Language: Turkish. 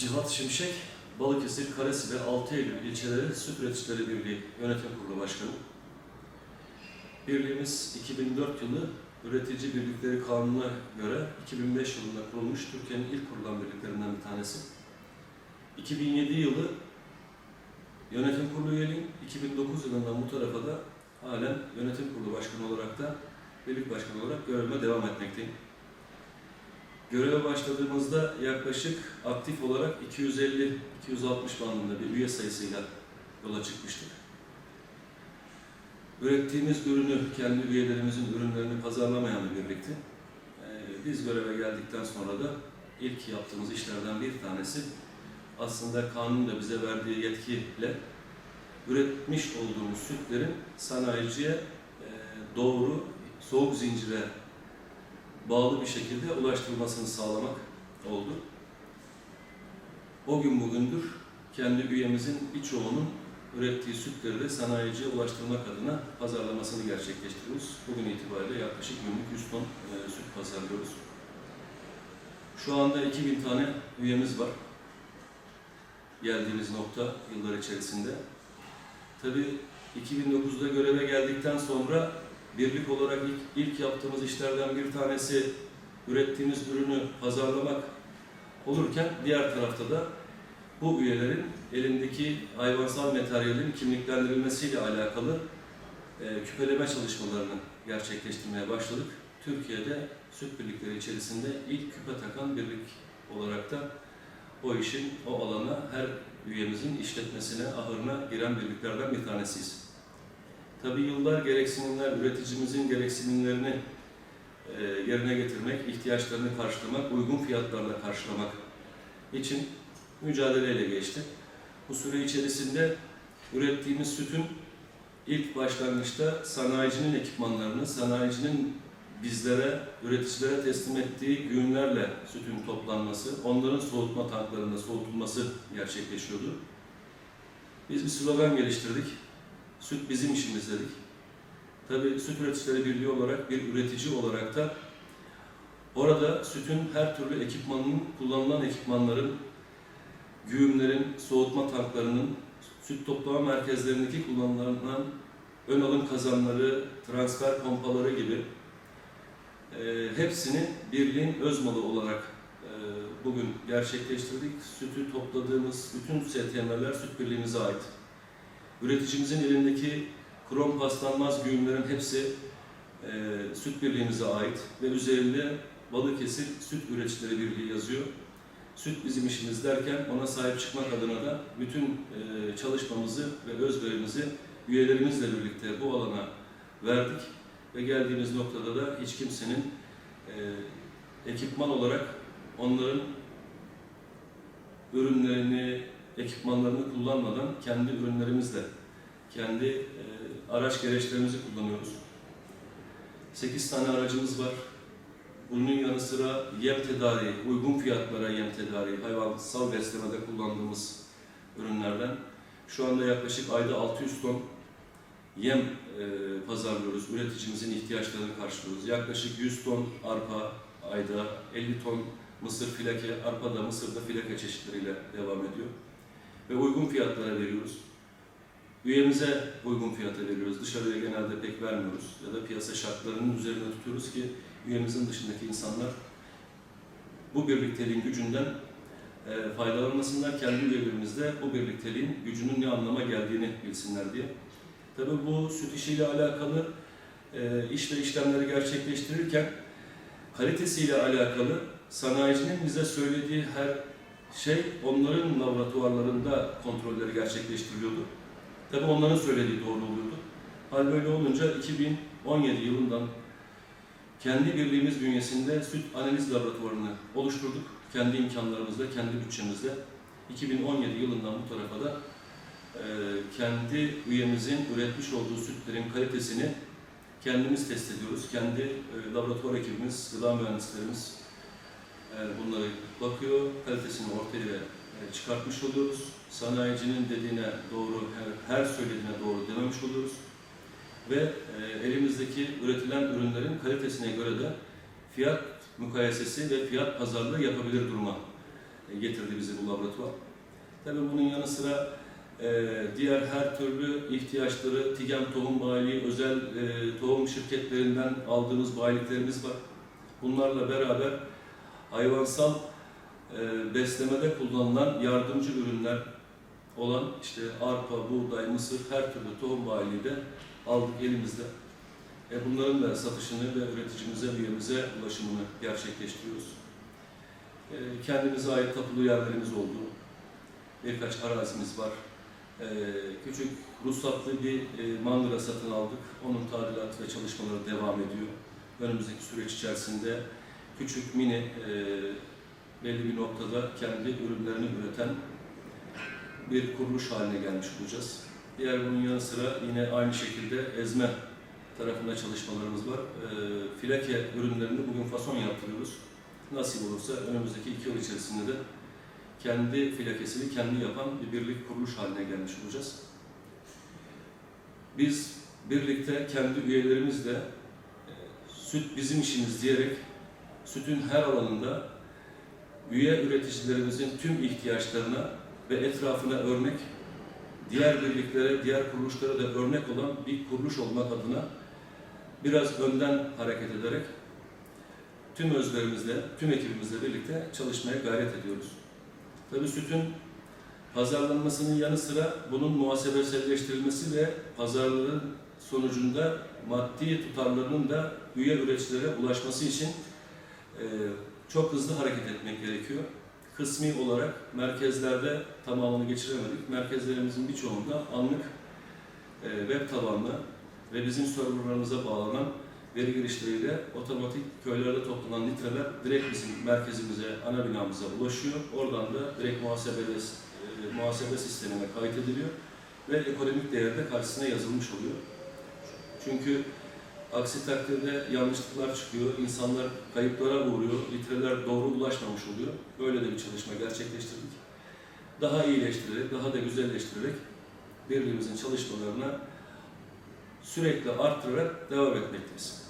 Cihat Şimşek, Balıkesir, Karesi ve 6 Eylül ilçeleri Süt Üreticileri Birliği Yönetim Kurulu Başkanı. Birliğimiz 2004 yılı Üretici Birlikleri Kanunu'na göre 2005 yılında kurulmuş Türkiye'nin ilk kurulan birliklerinden bir tanesi. 2007 yılı yönetim kurulu üyeliğim, 2009 yılından bu tarafa da halen yönetim kurulu başkanı olarak da birlik başkanı olarak görevime devam etmekteyim. Göreve başladığımızda yaklaşık aktif olarak 250-260 bandında bir üye sayısıyla yola çıkmıştık. Ürettiğimiz ürünü, kendi üyelerimizin ürünlerini pazarlamayan bir birlikti. Ee, Biz göreve geldikten sonra da ilk yaptığımız işlerden bir tanesi aslında kanun da bize verdiği yetkiyle üretmiş olduğumuz sütlerin sanayiciye e, doğru soğuk zincire bağlı bir şekilde ulaştırılmasını sağlamak oldu. O gün bugündür kendi üyemizin birçoğunun ürettiği sütleri de sanayiciye ulaştırmak adına pazarlamasını gerçekleştiriyoruz. Bugün itibariyle yaklaşık günlük 100 ton e, süt pazarlıyoruz. Şu anda 2000 tane üyemiz var. Geldiğimiz nokta yıllar içerisinde. Tabii 2009'da göreve geldikten sonra birlik olarak ilk, ilk yaptığımız işlerden bir tanesi ürettiğimiz ürünü pazarlamak olurken diğer tarafta da bu üyelerin elindeki hayvansal materyalin kimliklendirilmesiyle alakalı e, küpeleme çalışmalarını gerçekleştirmeye başladık. Türkiye'de süt birlikleri içerisinde ilk küpe takan birlik olarak da o işin o alana her üyemizin işletmesine, ahırına giren birliklerden bir tanesiyiz. Tabii yıllar gereksinimler, üreticimizin gereksinimlerini e, yerine getirmek, ihtiyaçlarını karşılamak, uygun fiyatlarla karşılamak için mücadeleyle geçti. Bu süre içerisinde ürettiğimiz sütün ilk başlangıçta sanayicinin ekipmanlarını, sanayicinin bizlere, üreticilere teslim ettiği güğümlerle sütün toplanması, onların soğutma tanklarında soğutulması gerçekleşiyordu. Biz bir slogan geliştirdik. Süt bizim işimiz dedik. Tabii Süt Üreticileri Birliği olarak bir üretici olarak da orada sütün her türlü ekipmanının, kullanılan ekipmanların, güğümlerin, soğutma tanklarının, süt toplama merkezlerindeki kullanılan ön alım kazanları, transfer pompaları gibi e, hepsini birliğin öz malı olarak e, bugün gerçekleştirdik. Sütü topladığımız bütün STM'ler süt birliğimize ait. Üreticimizin elindeki krom paslanmaz güğümlerin hepsi e, süt birliğimize ait ve üzerinde Balıkesir Süt Üreticileri Birliği yazıyor. Süt bizim işimiz derken ona sahip çıkmak adına da bütün e, çalışmamızı ve özverimizi üyelerimizle birlikte bu alana verdik ve geldiğimiz noktada da hiç kimsenin e, ekipman olarak onların ürünlerini, ekipmanlarını kullanmadan kendi ürünlerimizle, kendi e, araç gereçlerimizi kullanıyoruz. 8 tane aracımız var. Bunun yanı sıra yem tedariği, uygun fiyatlara yem tedariği, hayvansal beslemede kullandığımız ürünlerden. Şu anda yaklaşık ayda 600 ton yem e, pazarlıyoruz, üreticimizin ihtiyaçlarını karşılıyoruz. Yaklaşık 100 ton arpa ayda, 50 ton mısır filake, arpa da mısır da filake çeşitleriyle devam ediyor. Ve uygun fiyatlara veriyoruz. Üyemize uygun fiyata veriyoruz. Dışarıya genelde pek vermiyoruz. Ya da piyasa şartlarının üzerine tutuyoruz ki üyemizin dışındaki insanlar bu birlikteliğin gücünden e, faydalanmasınlar. Kendi üyelerimiz de bu birlikteliğin gücünün ne anlama geldiğini bilsinler diye. Tabii bu süt işiyle alakalı e, iş ve işlemleri gerçekleştirirken kalitesiyle alakalı sanayicinin bize söylediği her şey onların laboratuvarlarında kontrolleri gerçekleştiriliyordu. Tabii onların söylediği doğru oluyordu. Hal böyle olunca 2017 yılından kendi birliğimiz bünyesinde süt analiz laboratuvarını oluşturduk. Kendi imkanlarımızla, kendi bütçemizle. 2017 yılından bu tarafa da e, kendi üyemizin üretmiş olduğu sütlerin kalitesini kendimiz test ediyoruz. Kendi e, laboratuvar ekibimiz, gıda mühendislerimiz bunları bakıyor, kalitesini ortaya e, çıkartmış oluyoruz. Sanayicinin dediğine doğru, her, her söylediğine doğru dememiş oluyoruz. Ve e, elimizdeki üretilen ürünlerin kalitesine göre de fiyat mukayesesi ve fiyat pazarlığı yapabilir duruma e, getirdi bizi bu laboratuvar. Tabii bunun yanı sıra e, diğer her türlü ihtiyaçları TİGEM Tohum Bayiliği, özel e, tohum şirketlerinden aldığımız bayiliklerimiz var. Bunlarla beraber hayvansal e, beslemede kullanılan yardımcı ürünler olan işte arpa, buğday, mısır her türlü tohum bayiliği de aldık elimizde. E bunların da satışını ve üreticimize, üyemize ulaşımını gerçekleştiriyoruz. E, kendimize ait tapulu yerlerimiz oldu. Birkaç arazimiz var. E, küçük ruhsatlı bir e, mandıra satın aldık. Onun tadilat ve çalışmaları devam ediyor. Önümüzdeki süreç içerisinde küçük mini e, belli bir noktada kendi ürünlerini üreten bir kuruluş haline gelmiş olacağız. Diğer bunun yanı sıra yine aynı şekilde ezme tarafında çalışmalarımız var. E, filake ürünlerini bugün fason yaptırıyoruz. Nasip olursa önümüzdeki iki yıl içerisinde de kendi filakesini kendi yapan bir birlik kuruluş haline gelmiş olacağız. Biz birlikte kendi üyelerimizle e, süt bizim işimiz diyerek sütün her alanında üye üreticilerimizin tüm ihtiyaçlarına ve etrafına örnek, diğer birliklere, diğer kuruluşlara da örnek olan bir kuruluş olmak adına biraz önden hareket ederek tüm özlerimizle, tüm ekibimizle birlikte çalışmaya gayret ediyoruz. Tabii sütün pazarlanmasının yanı sıra bunun muhasebeselleştirilmesi ve pazarların sonucunda maddi tutarlarının da üye üreticilere ulaşması için e, çok hızlı hareket etmek gerekiyor. Kısmi olarak merkezlerde tamamını geçiremedik. Merkezlerimizin birçoğunda anlık e, web tabanlı ve bizim serverlarımıza bağlanan veri girişleriyle otomatik köylerde toplanan litreler direkt bizim merkezimize, ana binamıza ulaşıyor. Oradan da direkt muhasebe, e, muhasebe sistemine kaydediliyor ve ekonomik değerde karşısına yazılmış oluyor. Çünkü aksi takdirde yanlışlıklar çıkıyor, insanlar kayıplara uğruyor, litreler doğru ulaşmamış oluyor. Böyle de bir çalışma gerçekleştirdik. Daha iyileştirerek, daha da güzelleştirerek birbirimizin çalışmalarına sürekli arttırarak devam etmekteyiz.